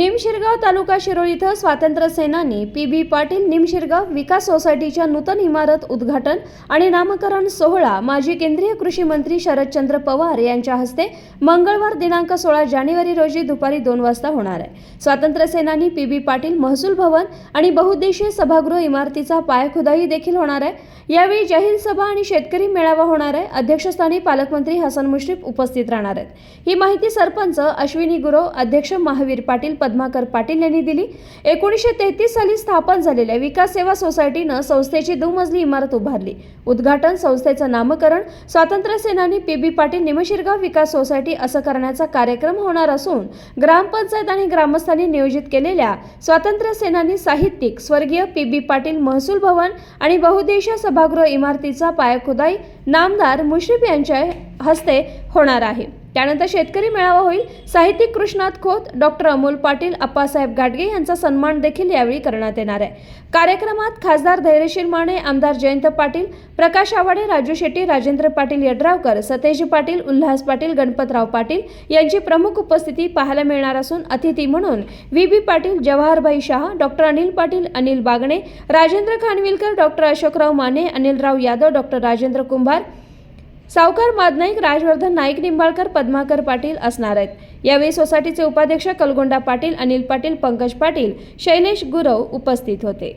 निमशिरगाव तालुका शिरोळ इथं स्वातंत्र्य सेनानी पी बी पाटील निमशिरगाव विकास सोसायटीच्या नूतन इमारत उद्घाटन आणि नामकरण सोहळा माजी केंद्रीय कृषी मंत्री शरदचंद्र पवार यांच्या हस्ते मंगळवार दिनांक सोळा जानेवारी रोजी दुपारी दोन वाजता होणार आहे. स्वातंत्र्य सेनानी पी बी पाटील महसूल भवन आणि बहुउद्देशीय सभागृह इमारतीचा पायखुदाई देखील होणार आहे. यावेळी जाहीर सभा आणि शेतकरी मेळावा होणार आहे. अध्यक्षस्थानी पालकमंत्री हसन मुश्रीफ उपस्थित राहणार आहेत. ही माहिती सरपंच अश्विनी गुरव अध्यक्ष महावीर पाटील पद्माकर पाटील यांनी दिली. एकोणीसशे तेहतीस साली स्थापन झालेल्या विकास सेवा सोसायटीनं संस्थेची दुमजली इमारत उभारली. उद्घाटन संस्थेचं नामकरण स्वातंत्र्य सेनानी P B Patil Nimshirgaon Vikas society असं करण्याचा कार्यक्रम होणार असून ग्रामपंचायत आणि ग्रामस्थांनी नियोजित केलेल्या स्वातंत्र्य सेनानी साहित्यिक स्वर्गीय पी बी पाटील महसूल भवन आणि बहुदेशीय सभागृह इमारतीचा पायखुदाई नामदार मुश्रीफ यांच्या हस्ते होणार आहे. त्यानंतर शेतकरी मेळावा होईल. साहित्यिक कृष्णात खोत डॉक्टर अमोल पाटील अप्पासाहेब गाडगे यांचा सन्मान देखील यावेळी करण्यात येणार आहे. कार्यक्रमात खासदार धैर्यशील माने आमदार जयंत पाटील प्रकाश आवाडे राजू शेट्टी राजेंद्र पाटील यड्रावकर सतेज पाटील उल्हास पाटील गणपतराव पाटील यांची प्रमुख उपस्थिती पाहायला मिळणार असून अतिथी म्हणून V B Patil Jawaharbhai Shah doctor Anil Patil Anil Bagne Rajendra Khanvilkar doctor Ashokrao Mane Anilrao Yadav doctor Rajendra Kumbhar Sawkar Madnaik Rajvardhan Naik Nimbalkar Padmakar Patil असणार आहेत. यावेळी सोसायटीचे उपाध्यक्ष कलगोंडा पाटील अनिल पाटील पंकज पाटील शैलेश गुरव उपस्थित होते.